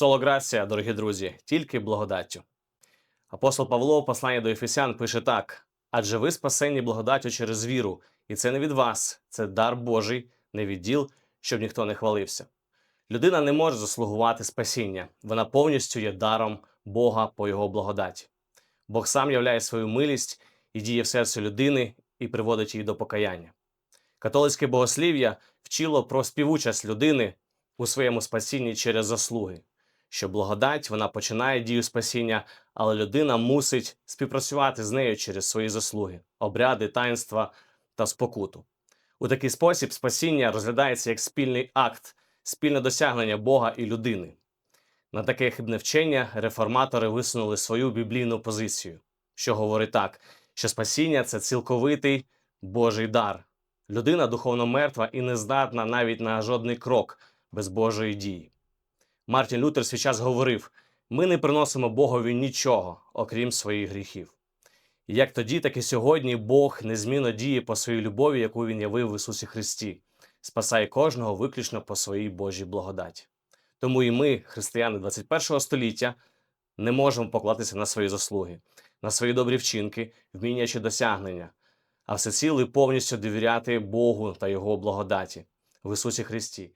Солограція, дорогі друзі, тільки благодаттю. Апостол Павло в посланні до Ефесян пише так: адже ви спасені благодаттю через віру, і це не від вас, це дар Божий, не від діл, щоб ніхто не хвалився. Людина не може заслугувати спасіння, вона повністю є даром Бога по його благодаті. Бог сам являє свою милість і діє в серці людини і приводить її до покаяння. Католицьке богослів'я вчило про співучасть людини у своєму спасінні через заслуги, що благодать вона починає дію спасіння, але людина мусить співпрацювати з нею через свої заслуги, обряди, таїнства та спокуту. У такий спосіб спасіння розглядається як спільний акт, спільне досягнення Бога і людини. На таке хибне вчення реформатори висунули свою біблійну позицію, що говорить так, що спасіння це цілковитий Божий дар. Людина духовно мертва і не здатна навіть на жодний крок без Божої дії. Мартін Лютер свій час говорив: ми не приносимо Богові нічого, окрім своїх гріхів. Як тоді, так і сьогодні Бог незмінно діє по своїй любові, яку Він явив в Ісусі Христі, спасає кожного виключно по своїй Божій благодаті. Тому і ми, християни 21 століття, не можемо покладатися на свої заслуги, на свої добрі вчинки, вміння чи досягнення, а всеціло повністю довіряти Богу та Його благодаті в Ісусі Христі,